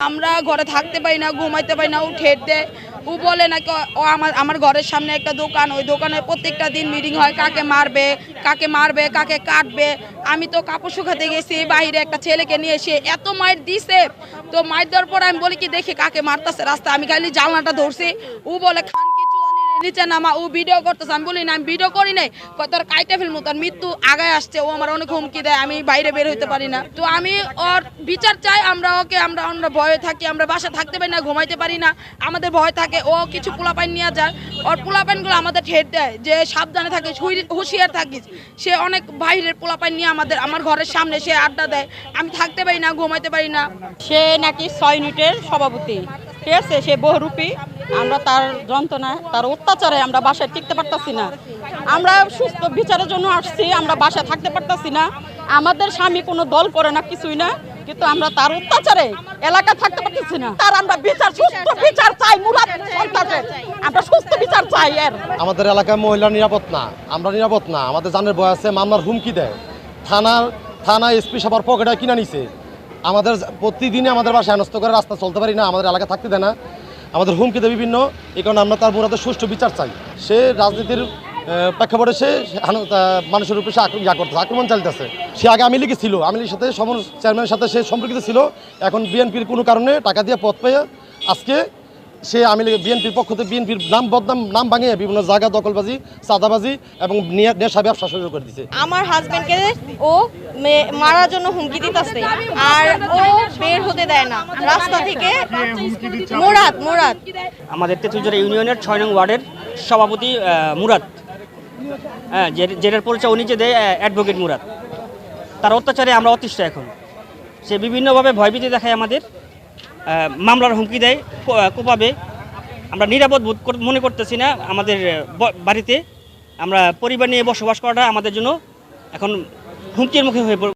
আমরা ঘরে থাকতে পারি না, ঘুমাইতে পারি না, ও ঠেট ও বলে নাকি ও- আমার আমার ঘরের সামনে একটা দোকান, ওই দোকানে প্রত্যেকটা দিন মিটিং হয়, কাকে মারবে কাকে মারবে, কাকে কাটবে। আমি তো কাপড় শুকাতে গেছি, বাইরে একটা ছেলেকে নিয়ে এসে এত মাইর দিছে। তো মাইর দেওয়ার পর আমি বলি কি, দেখি কাকে মারতেছে রাস্তা আমি খালি জানলাটা ধরছি। ও বলে খান নিচে নামা, ও ভিডিও করতেছে। আমি বলি, না, আমি ভিডিও করি নাই। তোর কাইটে ফেলব তোর মৃত্যু আগায় আসছে। ও আমার অনেক হুমকি দেয়, আমি বাইরে বের হইতে পারি না। তো আমি ওর বিচার চাই, আমরা ওকে, আমরা আমরা ভয়ে থাকি, আমরা বাসা থাকতে পারি না, ঘুমাইতে পারি না। আমাদের ভয় থাকে, ও কিছু পোলাপাইন নিয়ে যায়। ওর পোলাপাইনগুলো আমাদের ঠেট দেয়, যে সাবধানে থাকিস হুঁশিয়ার থাকিস। সে অনেক বাইরের পোলাপাইন নিয়ে আমাদের, আমার ঘরের সামনে সে আড্ডা দেয়। আমি থাকতে পারি না, ঘুমাইতে পারি না। সে নাকি ছয় ইউনিটের সভাপতি। ঠিক আছে, সে বহুরূপী আমরা তার যন্ত্রণা তার অত্যাচারে আমরা বাসায় টিকতে পারতাছি না। আমরা সুস্থ বিচারের জন্য আসছি, আমরা বাসায় থাকতে পারতাছি না। আমাদের স্বামী কোনো দল করে না, কিছুই না। কিন্তু আমরা তার অত্যাচারে এলাকা থাকতে পারতেছি না। তার আমরা বিচার, সুস্থ বিচার চাই, মুরাদ সন্তানের আমরা সুস্থ বিচার চাই এর। আমাদের এলাকায় মহিলা নিরাপদ না, আমরা নিরাপদ না। আমাদের জানের বয় আছে, মামলার হুমকি দেয়। থানার থানা এসপি সবার পকেটে কিনা নিছে। আমাদের প্রতিদিনই আমাদের বাসায় আনস্ত করে রাস্তা চলতে পারি না, আমাদের এলাকা থাকতে দেয় না। আমাদের হুমকি দেয় বিভিন্ন। এই কারণে আমরা তার মুরাদের সুষ্ঠু বিচার চাই। সে রাজনীতির প্রেক্ষাপটে সে মানুষের উপরে সে ইয়া করতেছে, আক্রমণ চালিতেছে সে আগে আমি লীগে ছিল আওয়ামী লীগের সাথে সমর চেয়ারম্যানের সাথে সে সম্পর্কিত ছিল। এখন বিএনপির কোনো কারণে টাকা দিয়ে পথ পেয়ে আজকে সে আমি বিএনপির পক্ষ থেকে বিএনপির নাম বদনাম নাম ভাঙিয়ে বিভিন্ন জায়গা দখলবাজি চাঁদাবাজি এবং নেশা ব্যবসা শুরু করে দিছে। আমার হাজবেন্ডকে ও মারার জন্য হুমকি দিতেছে আর ও বের হতে দেয় না। রাস্তা থেকে মোরাদ মোরাদ। আমাদের তেঁতুলজোড়া ইউনিয়নের ছয় নং ওয়ার্ডের সভাপতি মুরাদ। হ্যাঁ যে- যেটার পরিচয় উনি যে দেয় অ্যাডভোকেট মুরাদ। তার অত্যাচারে আমরা অতিষ্ঠ এখন। সে বিভিন্নভাবে ভয়ভীতি দেখায় আমাদের। মামলার হুমকি দেয় কোপাবে। আমরা নিরাপদ বোধ মনে করতেছি না, আমাদের বাড়িতে। আমরা পরিবার নিয়ে বসবাস করাটা আমাদের জন্য এখন হুমকির মুখে হয়ে পড়-